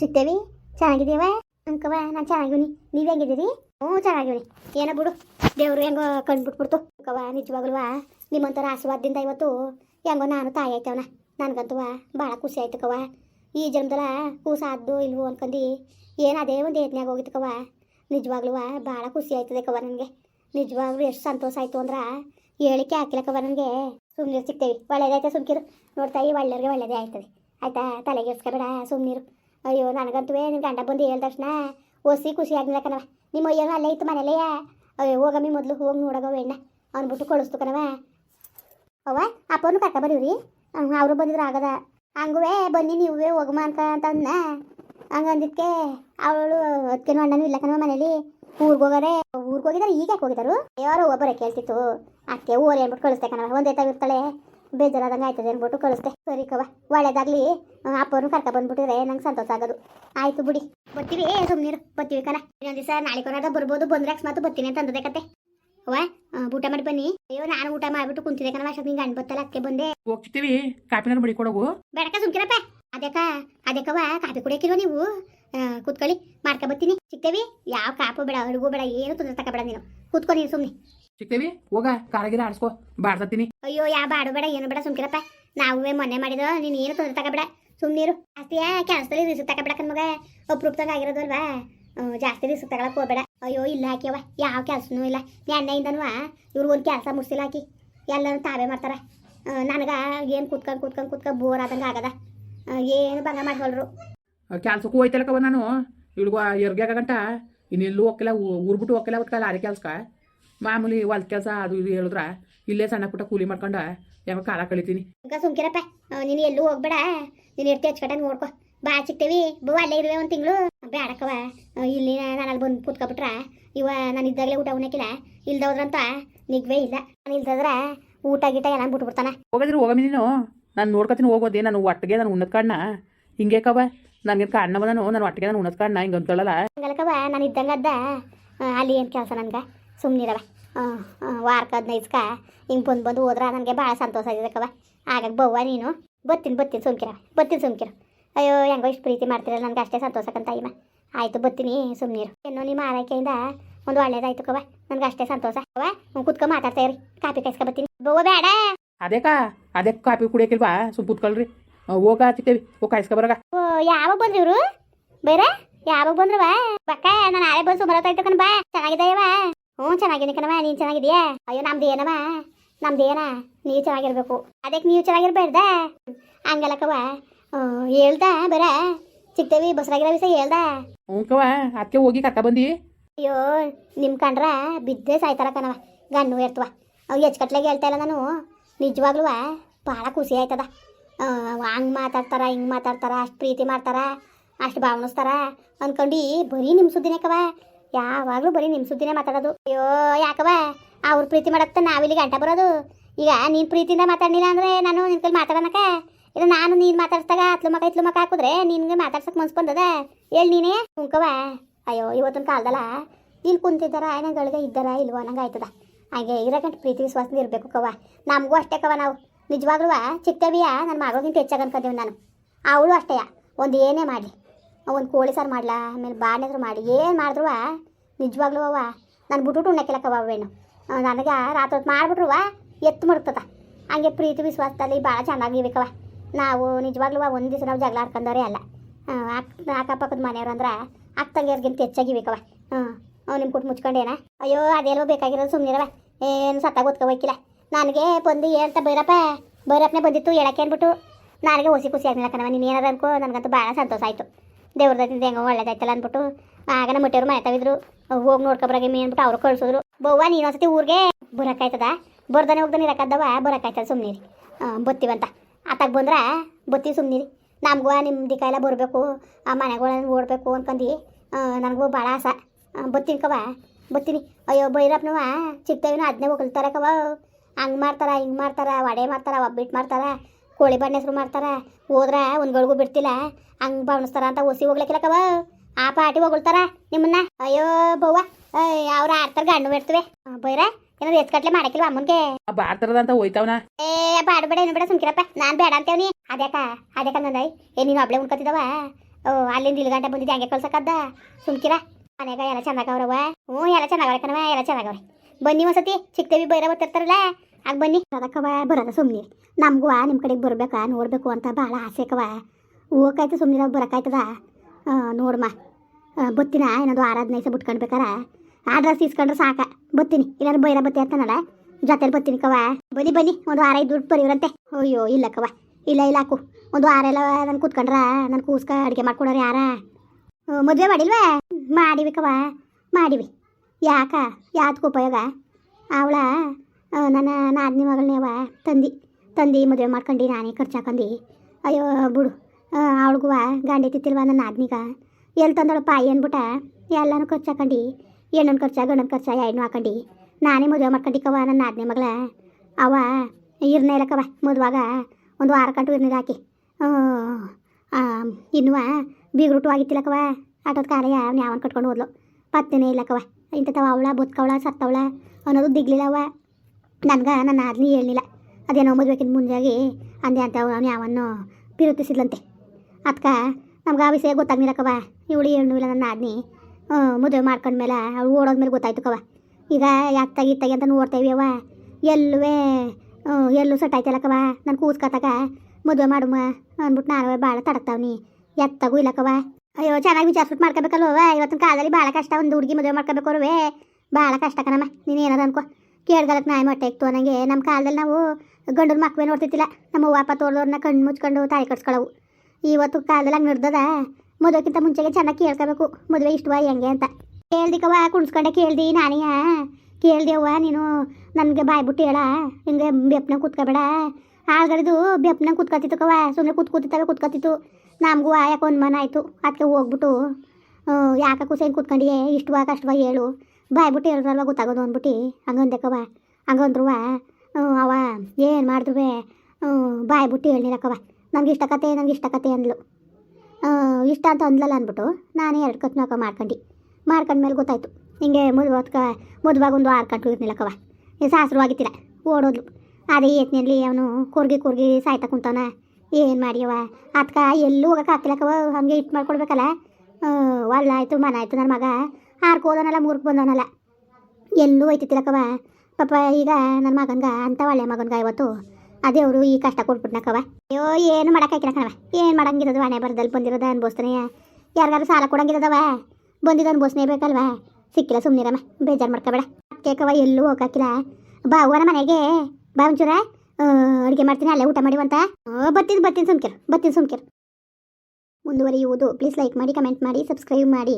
ಚಿಕ್ತೇವಿ ಚೆನ್ನಾಗಿದ್ದೀವ? ಅಂಕವ ನಾನು ಚೆನ್ನಾಗಿವ್ನಿ ನೀವು ಹೆಂಗಿದ್ದೀರಿ? ಹ್ಞೂ ಚೆನ್ನಾಗಿವ್ನಿ ಏನೋ ಬಿಡು, ದೇವರು ಹೆಂಗೋ ಕಂಡುಬಿಟ್ಬಿಡ್ತು. ಅಂಕವ ನಿಜವಾಗ್ಲೂ ನಿಮ್ಮಂಥರ ಆಶೀರ್ವಾದದಿಂದ ಇವತ್ತು ಹೆಂಗೋ ನಾನು ತಾಯಿ ಆಯ್ತವನ. ನನಗಂತೂ ಭಾಳ ಖುಷಿ ಆಯ್ತು ಕವ ಈ ಜನ್ಮದಲ್ಲ ಕೂಸ ಆದ್ದು ಇಲ್ವೋ ಅನ್ಕಂದು ಏನು ಅದೇ ಒಂದು ಯತ್ನಾಗ ಹೋಗಿತ್ತು ಕವ ಭಾಳ ಖುಷಿ ಆಯ್ತದೆ ಕವ ನನಗೆ. ನಿಜವಾಗ್ಲೂ ಎಷ್ಟು ಸಂತೋಷ ಆಯ್ತು ಅಂದ್ರೆ ಹೇಳಿಕೆ ಹಾಕಿಲ್ಲ ಕವ ನನಗೆ. ಸುಮ್ಮನೆ ಸಿಗ್ತೇವೆ. ಒಳ್ಳೇದಾಯ್ತು ಸುಮ್ಕಿರು? ನೋಡ್ತಾಯಿ ಒಳ್ಳೆಯವ್ರಿಗೆ ಒಳ್ಳೇದೇ ಆಯ್ತದೆ. ಆಯ್ತಾ? ತಲೆಗೆಡ್ಸ್ಕೊಬೇಡ ಸುಮ್ಮನಿರು ಅಯ್ಯೋ, ನನಗಂತೂ ನಿನ್ನ ಗಂಡ ಬಂದು ಹೇಳಿದ ತಕ್ಷಣ ಓಸಿ ಖುಷಿ ಆಗಿಲ್ಲ ಕಣವ ನಿಮ್ಮ ಅಯ್ಯೋ ಅಲ್ಲೇ ಇತ್ತು ಮನೇಲೇ. ಅಯ್ಯೋ, ಹೋಗಮ್ಮಿ ಮೊದಲು ಹೋಗಿ ನೋಡೋಗ ಎಣ್ಣ ಅಂದ್ಬಿಟ್ಟು ಕಳಿಸ್ತು ಕಣವ ಅವ್ವ, ಅಪ್ಪನು ಕರ್ಕ ಬರೀವ್ರಿ? ಅವರು ಬಂದಿದ್ರು ಆಗದ. ಹಂಗುವೆ, ಬನ್ನಿ ನೀವೇ ಹೋಗಮ್ಮ ಅಂತ ಅಂತಂದ ಹಂಗಂದಿದ್ದಕ್ಕೆ ಅವಳು ಅದಕ್ಕೇನು ಅಣ್ಣನೂ ಇಲ್ಲ ಕಣವ ಮನೇಲಿ. ಊರಿಗೆ ಹೋಗಾರೆ, ಊರಿಗೆ ಹೋಗಿದಾರೆ, ಈಗ ಹೋಗಿದಾರು? ಯಾರೋ ಒಬ್ಬರೇ ಕೇಳ್ತಿತ್ತು. ಅದಕ್ಕೆ ಊರೇ ಅಂದ್ಬಿಟ್ಟು ಕಳಿಸ್ತೆ ಕಣವ ಒಂದೇ ತಾವಿರ್ತಾಳೆ ಬೇಜಾರಾದಂಗೆ ಆಯ್ತದೆ ಅನ್ಬಿಟ್ಟು ಕಳಿಸ್ದೆ. ಸರಿ ಕವ ಒಳ್ಳೇದಾಗ್ಲಿ. ಅಪ್ಪನು ಕರ್ಕ ಬಂದ್ಬಿಟ್ಟಿದ್ರೆ ನಂಗೆ ಸಂತೋಷ ಆಗೋದು. ಆಯ್ತು ಬಿಡಿ. ಬರ್ತೀವಿ. ಸುಮ್ಮನಿರು ಬರ್ತೀವಿ ಕಣ. ಇನ್ನೊಂದು ದಿವಸ ನಾಳೆ ಕೊನಾದ ಬರ್ಬೋದು. ಬಂದ್ರೆ ಅಕಸ್ಮಾತ್ ಬರ್ತೀನಿ ಅಂತ ಅಂದದೆ ಕತೆ. ಅವ್ವ ಊಟ ಮಾಡಿ ಬನ್ನಿ. ಅಯ್ಯೋ ನಾನು ಊಟ ಮಾಡ್ಬಿಟ್ಟು ಕುಂತಿದ್ದೆ ಕಣ. ಅಷ್ಟೊತ್ತು ನಿಂಗೆ ಗಂಡು ಬತ್ತಲ್ಲ ಅದಕ್ಕೆ ಬಂದೆ. ಹೋಗ್ತೀವಿ ಕಾಪಿನಾರು ಬಡಿ ಕೊಡೋಗು ಬೇಡಕ ಸುಮ್ಕಿರಪ್ಪ. ಅದಕ್ಕ ಅದಕ್ಕವ ಕಾಫಿ ಕುಡಿಯಕ್ಕಿರೋ ನೀವು? ಕೂತ್ಕೊಳ್ಳಿ. ಮಾಡ್ಕೊ ಬರ್ತೀನಿ. ಸಿಗ್ತೇವಿ ಯಾವ ಕಾಪು ಬೇಡ ಅಡುಗು ಬೇಡ ಏನು ತೊಂದರೆ ತಗೋಬೇಡ ನೀನು. ಕೂತ್ಕೊ ನೀನು ಸುಮ್ಮನೆ ಸಿಗ್ತೇವಿ? ಹೋಗ ಕಾರಾಗಿರ ಆಡ್ಸ್ಕೋ. ಬಾಡ್ಸತ್ತೀನಿ ಅಯ್ಯೋ ಯಾ ಬಾಡು ಬೇಡ ಏನು ಬೇಡ ಸುಮ್ಕಿರಪ್ಪ. ನಾವೇ ಮೊನ್ನೆ ಮಾಡಿದ ನೀನು ಏನು ತೊಂದರೆ ತಗೋಬೇಡ. ಸುಮ್ಮನಿರು ಜಾಸ್ತಿಯ ಕೆಲಸದಲ್ಲಿ ರಿಸ್ಕ್ ತಗೋಬೇಡ ಕಣ್ಮಗ ಅಪ್ರೂಪ್ದಾಗ ಆಗಿರೋದಲ್ವಾ? ಜಾಸ್ತಿ ರಿಸ್ಕ್ ತಗೊಳಕ್ ಹೋಗ್ಬೇಡ. ಅಯ್ಯೋ ಇಲ್ಲ ಹಾಕ್ಯವ ಯಾವ ಕೆಲಸನೂ ಇಲ್ಲ. ಇವ್ರು ಒಂದು ಕೆಲಸ ಮುಗಿಸಿಲ್ಲ ಹಾಕಿ ಎಲ್ಲರೂ ತಾವೇ ಮಾಡ್ತಾರ. ನನಗೆ ಏನು ಕುತ್ಕೊಂಡು ಕುತ್ಕೊಂಡು ಕುತ್ಕೊಂಡು ಬೋರ್ ಆದಂಗೆ ಆಗದ. ಏನು ಬಂಗ ಮಾಡ್ಕೊಳ್ರು. ಕೆಲ್ಸಕ್ಕೂ ಹೋಯ್ತಲಕ್ಕವ ನಾನು. ಇಳ್ಗೋ ಎರ್ಗ್ಯಾಗ ಗಂಟ ಇನ್ನೆಲ್ಲೂ ಹೋಗಿಲ್ಲ ಊರ್ಬಿಟ್ಟು ಹೋಗಿಲ್ಲ ಅವತ್ತು ಅರೆ ಕೆಲ್ಸಕ್ಕ. ಮಾಮೂಲಿ ಹೊಲ್ದ ಕೆಲಸ ಅದು ಇದು ಹೇಳಿದ್ರ ಇಲ್ಲೇ ಸಣ್ಣ ಪುಟ್ಟ ಕೂಲಿ ಮಾಡ್ಕೊಂಡ ಯಾವ ಕಾಲ ಕಳಿತೀನಿ. ಸುಮ್ಕಿರಪ್ಪ ನೀನು ಎಲ್ಲೂ ಹೋಗ್ಬೇಡ ನೀನು ಇರ್ತಿ ಹಚ್ಕಟ ನೋಡ್ಕೊ. ಬಾ ಚಿಕ್ತೇವಿ ಬೋ ಅಲ್ಲೇ ಇರುವೆ ಒಂದು ತಿಂಗಳು. ಬೇಡಕ್ಕವ ಇಲ್ಲಿ ನಾನು ಅಲ್ಲಿ ಬಂದು ಕೂತ್ಕೊಬಿಟ್ರ ಇವ ನಾನು ಇದ್ದಾಗಲೇ ಊಟ ಉಣ್ಣಕ್ಕಿಲ್ಲ ಇಲ್ದವ್ರಂತ ನಿಗ್ವೇ ಇಲ್ಲ. ನಾನು ಇಲ್ದದ್ರ ಊಟ ಗೀಟ ಎಲ್ಲ ಬಿಟ್ಬಿಡ್ತಾನ ಹೋಗದಿರು ಹೋಗಮಿ ನೀನು. ನಾನು ನೋಡ್ಕೊತೀನಿ ಹೋಗೋದೆ ನಾನು ಒಟ್ಟಿಗೆ ನಾನು ಉಣ್ಣದ ಕಾಣ ಹಿಂಗೆ ಕವ ನನಗೆ ಕಾಣ ನಾನು ನಾನು ಒಟ್ಟಿಗೆ ನಾನು ಉಣ್ಣದ ಕಾಣ ಹಿಂಗೆ ಅಂತಳಲ್ಲ ಹಂಗಲ್ಕವ ನಾನು ಇದ್ದಂಗದ್ದ ಅಲ್ಲಿ ಏನು ಕೆಲಸ ನನ್ಗೆ? ಸುಮ್ಮನಿರವ ವಾರಕ್ಕೆ ಕಾ ಹಿಂಗೆ ಬಂದು ಬಂದು ಹೋದ್ರೆ ನನಗೆ ಭಾಳ ಸಂತೋಷ ಆಗಿದಕ್ಕವ ಆಗಾಗ ಬವ್ವ ನೀನು ಬತ್ತೀನಿ ಬತ್ತೀನಿ ಸುಮ್ಕಿರ ಬತ್ತೀನಿ ಸುಮ್ಕಿರ. ಅಯ್ಯೋ ಹೆಂಗೋ ಇಷ್ಟು ಪ್ರೀತಿ ಮಾಡ್ತಿರಲ್ಲ ನನಗೆ ಅಷ್ಟೇ ಸಂತೋಷಕ್ಕಂತ ಇಮ್ಮ ಆಯಿತು ಬತ್ತೀನಿ ಸುಮ್ಮನಿರು ಏನೋ ನಿಮ್ಮ ಆರೈಕೆಯಿಂದ ಒಂದು ಒಳ್ಳೇದಾಯ್ತು ಕವ ನನಗೆ ಅಷ್ಟೇ ಸಂತೋಷ. ಅವ ಕುತ್ಕೊ ಮಾತಾಡ್ತಾ ಇರಿ. ಕಾಪಿ ಕಾಯಿಸ್ಕೊ ಬತ್ತೀನಿ. ಬವ್ವ ಬೇಡ ಅದೇಕಾ ಅದೇ ಕಾಪಿ ಕುಡಿಯೋಕಿಲ್ವಾ? ಸುಮ್ ಕುತ್ಕೊಳ್ರಿ. ಹೋಗ ಸಿಗ್ತೇವಿ ಹೋಗಿ ಕಾಯಿಸ್ಕೊ ಬರಗ. ಓ ಯಾವಾಗ ಬಂದ್ರಿ ಇವರು? ಬೇರೆ? ಯಾವಾಗ ಬಂದ್ರವ? ಬಕ್ಕ ನಾನು ನಾಳೆ ಬಂದು ಸುಮಾರು ಬಾ. ಚೆನ್ನಾಗಿದೆ ಚೆನ್ನಾಗಿದೆಯವ ಹ್ಞೂ ಚೆನ್ನಾಗಿದೆ ಕಣವ ನೀನು ಚೆನ್ನಾಗಿದೆಯಾ ಅಯ್ಯೋ ನಮ್ದು ಏನವ ನಮ್ದು ಏನ? ನೀವು ಚೆನ್ನಾಗಿರ್ಬೇಕು. ಅದಕ್ಕೆ ನೀವು ಚೆನ್ನಾಗಿರ್ಬೇಡ್ದ? ಹಂಗಲ್ಲಕ್ಕವ ಹೇಳ್ದ ಬರ. ಸಿಗ್ತೇವಿ ಬಸರಾಗಿರೋ ವಿಷಯ ಹೇಳ್ದ. ಹ್ಞೂ ಕವ ಅದಕ್ಕೆ ಹೋಗಿ ಕರ್ಕ ಬಂದಿ? ಅಯ್ಯೋ ನಿಮ್ಮ ಕಂಡ್ರ ಬಿದ್ದೇ ಸಾಯ್ತಾರ ಕಣವ ಗಣ್ಣು ಇರ್ತವ ಅವು ಹೆಚ್ಕಟ್ಲೆಗೆ ಹೇಳ್ತಾ ಇಲ್ಲ ನಾನು. ನಿಜವಾಗ್ಲೂ ಭಾಳ ಖುಷಿ ಆಯ್ತದ. ಹಂಗೆ ಮಾತಾಡ್ತಾರ ಹಿಂಗೆ ಮಾತಾಡ್ತಾರ ಅಷ್ಟು ಪ್ರೀತಿ ಮಾಡ್ತಾರ ಅಷ್ಟು ಭಾವನಿಸ್ತಾರ ಅನ್ಕೊಂಡು ಬರೀ ನಿಮ್ಮ ಸುದ್ದಿನೇ ಕವ ಯಾವಾಗಲೂ ಬರೀ ನಿಮ್ಮ ಸುದ್ದಿನೇ ಮಾತಾಡೋದು. ಅಯ್ಯೋ ಯಾಕವ ಅವ್ರು ಪ್ರೀತಿ ಮಾಡತ್ತ ನಾವಿಲ್ಲಿ ಗಂಟ ಬರೋದು. ಈಗ ನೀನು ಪ್ರೀತಿಯಿಂದ ಮಾತಾಡಲಿಲ್ಲ ಅಂದರೆ ನಾನು ನಿನ್ನ ಕೈಲಿ ಮಾತಾಡೋಣಕ ಇಲ್ಲ ನಾನು ನೀನು ಮಾತಾಡ್ಸ್ದಾಗ ಅತ್ಲು ಮಕ ಇತ್ಲು ಮಕ ಹಾಕಿದ್ರೆ ನಿನ್ಗೆ ಮಾತಾಡ್ಸಕ್ಕೆ ಮನ್ಸು ಬಂದದ? ಹೇಳಿ ನೀನೇ? ಕುಂಕವ ಅಯ್ಯೋ, ಇವತ್ತಿನ ಕಾಲದಲ್ಲ. ಇಲ್ಲಿ ಕುಂತಿದ್ದಾರ ನಂಗಳಿಗೆ ಇದ್ದಾರ ಇಲ್ವೋ? ನಂಗೆ ಆಯ್ತದ. ಹಾಗೆ ಇರಕಂತ ಪ್ರೀತಿ ವಿಶ್ವಾಸದಿಂದ ಇರಬೇಕು ಕವ ನಮಗೂ ಅಷ್ಟೇ ಕವ ನಾವು. ನಿಜವಾಗ್ಲೂ ಚಿಕ್ಕವಿಯ ನನ್ನ ಮಗಳಿಗಿಂತ ಹೆಚ್ಚಾಗಿ ಅನ್ಕೊಂತೀವಿ ನಾನು. ಅವಳು ಅಷ್ಟೇ ಒಂದು ಏನೇ ಮಾಡಲಿ. ಒಂದು ಕೋಳಿ ಸಾರು ಮಾಡ್ಲಾ, ಆಮೇಲೆ ಬಾಣೆ ಹೆಸರು ಮಾಡಿ. ಏನು ಮಾಡಿದ್ರು ನಿಜವಾಗ್ಲೂ ಅವ ನಾನು ಬಿಟ್ಬಿಟ್ಟು ಉಣ್ಣಕ್ಕಿಲ್ಲ ಕವ ಅವೇನು ನನಗೆ ರಾತ್ರಿ ಹೊತ್ತು ಮಾಡಿಬಿಟ್ರುವ, ಎತ್ತು ಮಡ್ತದ ಹಂಗೆ ಪ್ರೀತಿ ವಿಶ್ವಾಸದಲ್ಲಿ ಭಾಳ ಚೆನ್ನಾಗಿರ್ಬೇಕವ ನಾವು ನಿಜವಾಗ್ಲೂ ಒಂದು ದಿವಸ ನಾವು ಜಗಳ ಆಡ್ಕೊಂಡವ್ರೆ ಅಲ್ಲ. ಅಕ್ಕಪಕ್ಕದ ಮನೆಯವ್ರು ಅಂದ್ರೆ ಅಕ್ಕ ತಂಗಿಯರ್ಗಿಂತ ಹೆಚ್ಚಾಗಿಬೇಕವ ಹ್ಞೂ ನಿಮ್ಮ ಕೊಟ್ಟು ಮುಚ್ಕೊಂಡೇನ? ಅಯ್ಯೋ ಅದೆಲ್ಲೋ ಬೇಕಾಗಿರೋದು ಸುಮ್ಮನಿರವ ಏನು ಸತ್ತಾಗ ಓದ್ಕೋಬೇಕಿಲ್ಲ ನನಗೆ ಬಂದು ಹೇಳ್ತಾ ಬೈರಪ್ಪ, ಬೈರಪ್ಪನೇ ಬಂದಿತ್ತು ಹೇಳಕ್ಕೆ ಅಂದ್ಬಿಟ್ಟು. ನನಗೆ ಹೊಸಿ ಖುಷಿ ಆಗಿಲ್ಲ ಕಣವ ನೀನು ಏನಾರು ಅನ್ಕೋ, ನನಗಂತೂ ಭಾಳ ಸಂತೋಷ ಆಯಿತು. ದೇವ್ರದಿಂದ ಹೆಂಗೋ ಒಳ್ಳೇದಾಯ್ತಲ್ಲ ಅಂದ್ಬಿಟ್ಟು ಆಗ ನಮ್ಮ ಮುಟ್ಟಿಯವ್ರು ಮನೆತಾವಿದ್ರು. ಹೋಗಿ ನೋಡ್ಕೊಬ್ರಾಗ ಮೀ ಅಂದ್ಬಿಟ್ಟು ಅವ್ರು ಕಳ್ಸಿದ್ರು. ಬವ್ವ, ನೀನು ಒಂದ್ಸತಿ ಊರಿಗೆ ಬರೋಕ್ಕಾಯ್ತದ? ಬರ್ದಾನೆ ಹೋಗ್ದಾನೆ ಇರಕ್ಕದ್ದವ ಬರೋಕ್ಕಾಯ್ತದ ಸುಮ್ಮನಿರಿ ಬತ್ತೀವಂತ. ಆತಾಗ ಬಂದ್ರೆ, ಬತ್ತೀವಿ ಸುಮ್ಮನಿರಿ ನಮಗೂ ನಿಮ್ಮ ದಿಕ್ಕಾಯಿಲ್ಲ ಬರಬೇಕು. ಆ ಮನೆಗಳನ್ನ ಓಡಬೇಕು ಅನ್ಕಂದು. ನನಗೂ ಭಾಳ ಆಸ. ಬತ್ತೀನಿ ಕವ ಬತ್ತೀನಿ. ಅಯ್ಯೋ ಬೈರಪ್ಪನವ ಚಿಕ್ಕವಿನ ಅದನ್ನೇ ಹೋಗ್ಲತ್ತಾರ ಕವ ಹಂಗೆ ಮಾಡ್ತಾರ, ಹಿಂಗೆ ಮಾಡ್ತಾರ ವಡೆ ಮಾಡ್ತಾರ ಒಬ್ಬಿಟ್ಟು ಮಾಡ್ತಾರ. ಕೋಳಿ ಬಣ್ಣ ಹೆಸರು ಮಾಡ್ತಾರ. ಹೋದ್ರ ಒಂದ್ಗಳಿಗೂ ಬಿಡ್ತಿಲ್ಲ. ಹಂಗೆ ಬವಣಿಸ್ತಾರ ಅಂತ ಒಸಿ ಹೋಗ್ಲಿಕ್ಕಿಲ್ಲ ಕವ ಆ ಪಾಟಿ ಹೊಗಳ್ತಾರ ನಿಮ್ಮನ್ನ. ಅಯ್ಯೋ ಬವ್ವ ಅವ್ರ ಆಡ್ತಾರ ಗಣ್ಣು ಬಿಡ್ತವೆ ಬೈರ ಏನಾದ್ರು ಎತ್ಕಟ್ಲೆ ಮಾಡಕ್ಕಿಲ್ವ ಅಮ್ಮನ್ಗೆ? ಬಾಡ್ತಾರದ ಅಂತ ಹೋಯ್ತಾವನ? ಏ ಬಾಡ ಬೇಡ ಏನು ಬೇಡ ಸುಮ್ಕಿರಪ್ಪ. ನಾನು ಬೇಡ ಅಂತೇವ್ನಿ. ಅದ್ಯಾಕ ಅದ್ಯಾಕ ನಂದೈ ಏ ನೀನು ಒಬ್ಳೆ ಉಣ್ಕೊತಿದ್ದವ? ಓ ಅಲ್ಲಿಂದ ಇಲ್ಲಿ ಗಂಟೆ ಬಂದಿದ್ದೆ ಹಂಗೆ ಕಳ್ಸಕ್ಕದ್ದ ಸುಮ್ಕಿರ. ಮನೆಗ ಎಲ್ಲ ಚೆನ್ನಾಗವ್ರವ ಹ್ಞೂ ಎಲ್ಲ ಚೆನ್ನಾಗವ್ರೆ ಕಣವ ಎಲ್ಲ ಚೆನ್ನಾಗವ್ರೆ ಬನ್ನಿ ಒಂದ್ಸತಿ. ಚಿಕ್ಕದೇವಿ ಬೈರ ಬರ್ತಿರ್ತಾರಲ್ಲ. ಆಗ ಬನ್ನಿ. ಅದಕ್ಕವ ಬರೋದ ಸುಮ್ಮನೆ ನಮಗೂ ನಿಮ್ಮ ಕಡೆಗೆ ಬರ್ಬೇಕಾ, ನೋಡಬೇಕು ಅಂತ ಭಾಳ ಆಸೆ ಕವ ಹೋಗಕ್ಕಾಯ್ತು ಸುಮ್ಮನೆ ಬರೋಕ್ಕಾಯ್ತದ? ನೋಡಮ್ಮ ಬತ್ತಿನ ಇನ್ನೊಂದು ಆರಾಧನೆ ದಿವಸ ಬಿಟ್ಕೊಂಡ್ಬೇಕಾರ? ಡ್ರೆಸ್ ಇಸ್ಕೊಂಡ್ರೆ ಸಾಕ. ಬತ್ತೀನಿ. ಇಲ್ಲಾರು ಬೈರ ಬತ್ತಿ ಅಂತಾನಲ್ಲ ಜೊತೆಲಿ ಬತ್ತೀನಿ ಕವ ಬನ್ನಿ ಬನ್ನಿ. ಒಂದು ವಾರ ದುಡ್ಡು ಬರೀವ್ರಂತೆ ಅಯ್ಯೋ, ಇಲ್ಲ ಕವ ಇಲ್ಲ ಇಲ್ಲ ಹಾಕು ಒಂದು ವಾರ ನಾನು ಕೂತ್ಕೊಂಡ್ರ, ನಾನು ಕೂಸ್ಕ ಅಡುಗೆ ಮಾಡ್ಕೊಡೋರು ಯಾರ? ಮದುವೆ ಮಾಡಿಲ್ವಾ? ಮಾಡಿವಿ ಕವ ಮಾಡಿವಿ. ಯಾಕ? ಯಾವ್ದಕ್ಕೆ ಉಪಯೋಗ? ಅವಳ ನನ್ನ ನಾದಿನಿ ಮಗಳನ್ನೇವ ತಂದು ತಂದು ಮದುವೆ ಮಾಡ್ಕೊಂಡು, ನಾನೇ ಖರ್ಚು ಹಾಕೊಂಡು ಅಯ್ಯೋ, ಬಿಡು. ಅವಳಿಗೂ ಗಾಂಡಿ ತಿತ್ತಿಲ್ವ ನನ್ನ ನಾದಿನಿಗ ಎಲ್ಲಿ ತಂದಳಪ್ಪ ಅಂದ್ಬಿಟ್ಟ ಎಲ್ಲನೂ ಖರ್ಚು ಹಾಕೊಂಡು. ಹೆಣ್ಣನ ಖರ್ಚ, ಗಂಡನ ಖರ್ಚ ಎಣ್ಣು ಹಾಕೊಂಡು. ನಾನೇ ಮದುವೆ ಮಾಡ್ಕೊಂಡಿಕ್ಕವ ನನ್ನ ನಾದಿನಿ ಮಗಳ. ಅವ ಇರ್ನೇ ಇಲ್ಲಕ್ಕವ ಮದುವಾಗ. ಒಂದು ವಾರ ಕಂಟು ಇರ್ನೀರು ಹಾಕಿ ಇನ್ನುವ ಬೀಗ್ರುಟು ಆಗಿತ್ತಿಲ್ಲಕ್ಕವ ಆಟೋದ ಕಾಲೆಯ ಅವ್ನು ಯಾವನ್ ಕಟ್ಕೊಂಡು ಹೋದ್ಲು. ಪತ್ತೆನೇ ಇಲ್ಲಕ್ಕವ ಇಂಥವ ಅವಳ ಬದುಕವಳ ಸತ್ತವಳ ಅನ್ನೋದು ದಿಗ್ಲಿಲ್ಲವ ನನ್ಗೆ ನನ್ನ ಅದ್ನಿ ಹೇಳಲಿಲ್ಲ. ಅದೇನೋ ಮದುವೆಕಿನ ಮುಂಜಾಗಿ ಅಂದೆ ಅಂತ ಅವನು ಯಾವನ್ನು ಪಿರುತಿಸಿದ್ಲಂತೆ ಅದಕ್ಕೆ ನಮ್ಗೆ ಆ ವಿಷಯ ಗೊತ್ತಾಗ್ನಿರಕ್ಕವ ಇವಳು ಹೇಳು ಇಲ್ಲ ನನ್ನ ಆದ್ನಿ. ಮದುವೆ ಮಾಡ್ಕೊಂಡ್ಮೇಲೆ ಅವಳು ಓಡೋದ್ಮೇಲೆ ಗೊತ್ತಾಯ್ತು ಕವ ಈಗ ಯಾಕೆ ತಗಿ ತಗಿ ಅಂತ ನೋಡ್ತಾ ಅವ ಎಲ್ಲುವೇ ಎಲ್ಲೂ ಸೆಟ್ ಆಯ್ತಲ್ಲಕ್ಕವ ನಾನು ಕೂಸ್ಕತ್ತಾಗ ಮದುವೆ ಮಾಡುಮ ಅಂದ್ಬಿಟ್ಟು ನಾನು ಭಾಳ ತಡಕ್ತಾವ್ನಿ ಎತ್ತಾಗೂ ಇಲ್ಲಕ್ಕವ ಅಯ್ಯೋ, ಚೆನ್ನಾಗಿ ವಿಚಾರಿಸ್ಬಿಟ್ಟು ಮಾಡ್ಕೋಬೇಕಲ್ವ ಇವತ್ತಿನ ಕಾಲದಲ್ಲಿ ಭಾಳ ಕಷ್ಟ. ಒಂದು ಹುಡುಗಿ ಮದುವೆ ಮಾಡ್ಕೋಬೇಕು ಅವ್ರವೇ. ಭಾಳ ಕಷ್ಟ ಕಣಮ್ಮ. ನೀನು ಏನದ ಅನ್ಕೋ. ಕೇಳ್ದಲಕ್ಕೆ ನಾಯಿ ಮೊಟ್ಟೆ ಇತ್ತು ನನಗೆ ನಮ್ಮ ಕಾಲದಲ್ಲಿ ನಾವು ಗಂಡನ ಮಕ್ಕಳೇ ನೋಡ್ತಿದ್ದಿಲ್ಲ. ನಮ್ಮ ವಾಪ ತೋರ್ದವ್ರನ್ನ ಕಣ್ಣು ಮುಚ್ಕೊಂಡು ತಾಯಿ ಕಟ್ಸ್ಕೊಳ್ಳವು ಇವತ್ತು ಕಾಲದಲ್ಲಿ ಹಂಗೆ ನಡ್ದದ? ಮದುವೆಕ್ಕಿಂತ ಮುಂಚೆಗೆ ಚೆನ್ನಾಗಿ ಕೇಳ್ಕೋಬೇಕು. ಮದುವೆ ಇಷ್ಟವ ಹೆಂಗೆ ಅಂತ. ಕೇಳ್ದಿಕವ ಕುಣಿಸ್ಕೊಂಡೆ ಕೇಳ್ದಿ ನಾನೇ ಕೇಳ್ದೆವ್ವ ನೀನು ನನಗೆ ಬಾಯ್ಬಿಟ್ಟು ಹೇಳ. ಹಿಂಗೆ ಬೆಪ್ಪನ ಕೂತ್ಕೋಬೇಡ. ಆಳ್ಗಡಿದು ಬೆಪ್ಪನ ಕೂತ್ಕೊತಿತ್ತಕವ ಸುಮ್ಮನೆ ಕೂತ್ ಕೂತಿತ್ತವೆ, ಕೂತ್ಕೊತಿತ್ತು. ನಮಗೂ ಯಾಕೆ ಒಂದು ಮನ ಆಯಿತು. ಅದಕ್ಕೆ ಹೋಗ್ಬಿಟ್ಟು ಯಾಕೆ ಕುಸೇನ್ ಕೂತ್ಕೊಂಡಿಯೇ? ಇಷ್ಟವಾ ಕಷ್ಟವಾ ಹೇಳು. ಬಾಯ್ಬಿಟ್ಟು ಹೇಳಿದ್ರಲ್ವ ಗೊತ್ತಾಗೋದು ಅಂದ್ಬಿಟ್ಟು ಹಂಗಂದೆಕವ ಹಂಗಂದ್ರುವ ಅವ ಏನು ಮಾಡಿದ್ರು ಬಾಯ್ಬಿಟ್ಟು ಹೇಳಿರಕ್ಕವ ನನಗೆ ಇಷ್ಟ ಕತೆ ನನಗೆ ಇಷ್ಟ ಕತೆ ಅಂದ್ಲು. ಇಷ್ಟ ಅಂತ ಅಂದ್ಲಲ್ಲ ಅಂದ್ಬಿಟ್ಟು ನಾನು ಎರಡು ಕತ್ ನಾಕ ಮಾಡ್ಕೊಂಡು. ಮಾಡ್ಕೊಂಡ್ಮೇಲೆ ಗೊತ್ತಾಯ್ತು. ಹಿಂಗೆ ಮದುವೆ ಹೊತ್ಕ, ಮದುವಾಗ ಒಂದು ಆರು ಕಂಟು ಇರ್ನಿಲ್ಲಕ್ಕವ ಈ ಸಾಸರು ಆಗಿತ್ತಿಲ್ಲ ಓಡೋದ್ಲು. ಅದೇ ಏತ್ನಲ್ಲಿ ಅವನು ಕೂರ್ಗಿ ಕೂರ್ಗಿ ಸಾಯ್ತಾ ಕುಂತಾನ ಏನು ಮಾಡಿಯವ? ಅದಕ್ಕೆ ಎಲ್ಲೂ ಹೋಗಕ್ಕೆ ಆಗ್ತಿಲ್ಲಕ್ಕವ ಹಂಗೆ ಇಟ್ಟು ಮಾಡ್ಕೊಡ್ಬೇಕಲ್ಲ. ಒಳ್ಳೆ ಆಯಿತು ಮನ ಆಯಿತು ನನ್ನ ಮಗ. ಆರ್ಕ್ ಹೋದನಲ್ಲ ಮೂರ್ಕ್ ಬಂದವನಲ್ಲ ಎಲ್ಲೂ ಹೋಯ್ತಿತ್ತಿಲ್ಲಕ್ಕವ ಪಾಪ ಈಗ ನನ್ನ ಮಗನ್ಗ, ಅಂತ ಒಳ್ಳೆ ಮಗನ್ಗ ಇವತ್ತು. ಅದೇ ಅವರು ಈ ಕಷ್ಟ ಕೊಟ್ಬಿಟ್ನಕ್ಕವ ಅಯ್ಯೋ, ಏನು ಮಾಡೋಕ್ಕಾಯ್ತಿಲ್ಲ ಕಣವ. ಏನು ಮಾಡಂಗಿರೋದು ಹಣೆ ಬರದಲ್ಲಿ ಬಂದಿರೋದ ಅನ್ಬೋಸ್ತಾನೆ ಯಾರಿಗಾರು ಸಾಲ ಕೊಡಂಗಿರೋದವ ಬಂದಿದ್ದು ಅನ್ಬೋಸ್ನೇ ಬೇಕಲ್ವಾ? ಸಿಕ್ಕಿಲ್ಲ ಸುಮ್ಮನಿರಮ್ಮ ಬೇಜಾರು ಮಾಡ್ಕೋಬೇಡ. ಕೇಕವ ಎಲ್ಲೂ ಹೋಗಾಕಿಲ್ಲ. ಬಾ ಅವನ ಮನೆಗೆ. ಬಾ ಒಂಚೂರ. ಅಡುಗೆ ಮಾಡ್ತೀನಿ, ಅಲ್ಲೇ ಊಟ ಮಾಡಿವಂತ ಬತ್ತೀನಿ ಬರ್ತೀನಿ ಸುಮ್ಕಿರು ಬರ್ತೀನಿ ಸುಮ್ಕಿರು. ಮುಂದುವರಿಯುವುದು. ಪ್ಲೀಸ್ ಲೈಕ್ ಮಾಡಿ ಕಮೆಂಟ್ ಮಾಡಿ ಸಬ್ಸ್ಕ್ರೈಬ್ ಮಾಡಿ.